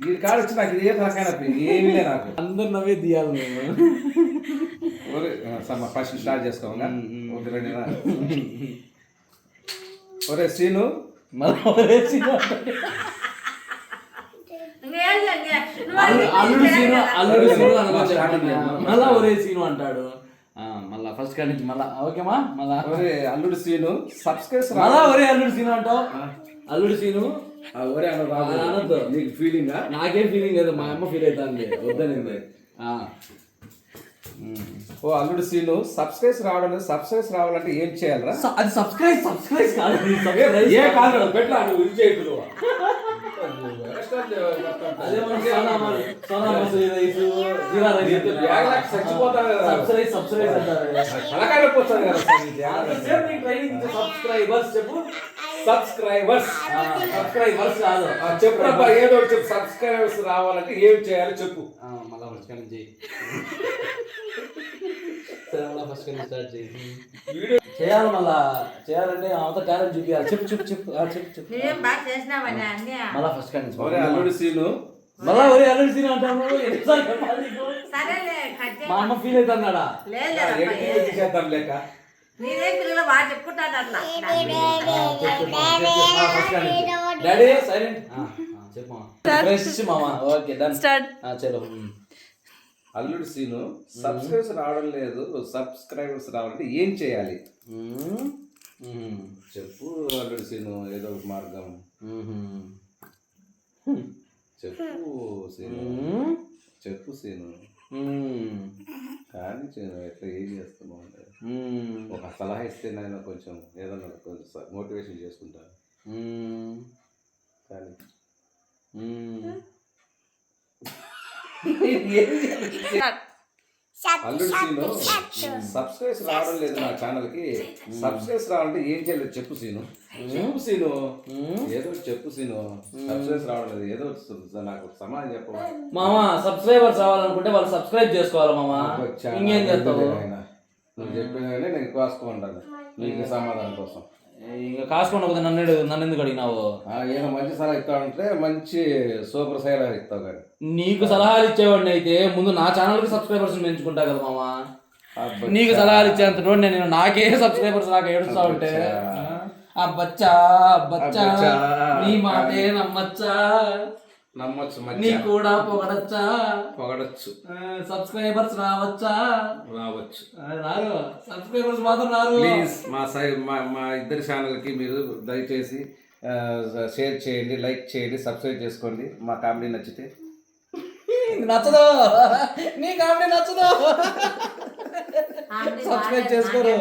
ఈ కాడ వచ్చి నాకు ఇదే తలకాయ నొప్పి ఏమీ లే నాకు. అందరు నవ్వే తీయాలి ఆ, సమ్మ ఫస్ట్ స్టార్ట్ చేసుకోవాలా ఒకటి రెండు నా. ఒరే సీను. మళ్ళీ అడిగి అల్లుడు సీను అల్లుడు సీను. మళ్ళా ఒరే సీను అంటాడు. ఆ, మళ్ళా ఫస్ట్ కాడి నుంచి మళ్ళా. ఓకేమా? మళ్ళా. ఒరే అల్లుడు సీను. సబ్స్క్రైబ్ మళ్ళా ఒరే అల్లుడు సీను అంటావు? అల్లుడు సీను. అనొద్దు. నీకు ఫీలింగ్ నాకేం ఫీలింగ్ లేదు. మా అమ్మ ఫీల్ అవుతుంది వద్దనింది ఆ. ఓ అల్లుడు సీను సబ్స్క్రైబ్ రావడం లేదు. సబ్స్క్రైబ్ రావాలంటే ఏం చేయాలరా? అది సబ్స్క్రైబ్ సబ్స్క్రైబ్ కాదు. ఏ కాదు పెట్టా నువ్వు ఇది చేయకు. సబ్స్క్రైబ్ సబ్స్క్రైబ్ అంటారు. సబ్స్క్రైబర్స్ చెప్పు. సబ్స్క్రైబర్స్ ఆ, సబ్స్క్రైబర్స్ కాదు. చెప్పు ఏదో చెప్పు. సబ్స్క్రైబర్స్ రావాలంటే ఏం చేయాలో చెప్పు. ఆ, మళ్ళా ఫస్ట్ కానీ చేయి. సరే మళ్ళా ఫస్ట్ కానీ స్టార్ట్ చేయి. చేయాలి మళ్ళా. చేయాలంటే అవత టాలెంట్ చూపించాలి చెప్పు చెప్పు చెప్పు. ఆ, చెప్పు చెప్పు. మళ్ళా ఫస్ట్ కానీ ఒరే అల్లుడు సీను. మళ్ళా ఒరే అల్లుడు సీన్ కట్ మా అమ్మ ఫీల్ అవుతున్నాడా లేక? నీదే పిల్లలు బాగా చెప్పుకుంటాడు అట్లా డాడీ సైలెంట్ చెప్పు ఫ్రెష్ మామ ఓకే డన్. చలో అల్లుడు సీను సబ్స్క్రైబర్స్ రావడం లేదు సబ్స్క్రైబర్స్ రావాలంటే ఏం చేయాలి చెప్పు అల్లుడు సీను ఏదో ఒక మార్గం చెప్పు సీను చెప్పు సీను కానీ ఎట్లా ఏం చేస్తున్నావు ఒక సలహా ఇస్తే నేను కొంచెం ఏదన్నా కొంచెం మోటివేషన్ చేసుకుంటాను. కానీ అల్లుడు సీను సబ్స్క్రైబ్స్ రావడం లేదు నా ఛానల్కి సబ్స్క్రైబ్స్ రావాలంటే ఏం చేయలేదు చెప్పు సీను. చెప్పు సీను. ఏదో చెప్పు సీను. సబ్స్క్రైబ్స్ రావడం లేదు. ఏదో నాకు సమాధానం చెప్పవా? మామ సబ్స్క్రైబర్స్ రావాలనుకుంటే వాళ్ళు సబ్స్క్రైబ్ చేసుకోవాలి మామ. ఇంకేం చేస్తావు. నువ్వు చెప్పినగానే నేను కాసుకుంటాను నీకు సమాధానం కోసం. ఇంకా కాసుకోండి నన్ను నన్ను ఎందుకు అడిగినావు? ఏదో మంచి సలహా ఇస్తావంటే మంచి సూపర్ సైల్ ఇస్తావు కానీ. నీకు సలహాలు ఇచ్చేవాడిని అయితే ముందు నా ఛానల్కి సబ్స్క్రైబర్స్ పెంచుకుంటా కదా మామ? నీకు సలహాలు ఇచ్చేంత రోడ్ నేను నాకే సబ్స్క్రైబర్స్ నాకు ఏడుస్తా ఉంటే? ఆ బచ్చా బచ్చా. నీ మాటే నమ్మచ్చా. నమ్మొచ్చు నీ కూడా పొగడచ్చా? పొగడచ్చు. సబ్స్క్రైబర్స్ రావచ్చా? రావచ్చు. రారు. సబ్స్క్రైబర్స్ మాత్రం రారు. ప్లీజ్ మా సై మా మా ఇద్దరి ఛానల్కి మీరు దయచేసి షేర్ చేయండి లైక్ చేయండి సబ్స్క్రైబ్ చేసుకోండి. మా కామెడీ నచ్చితే. నచ్చదు. నీ కామెడీ నచ్చదు. సబ్స్క్రైబ్ చేసుకోరు.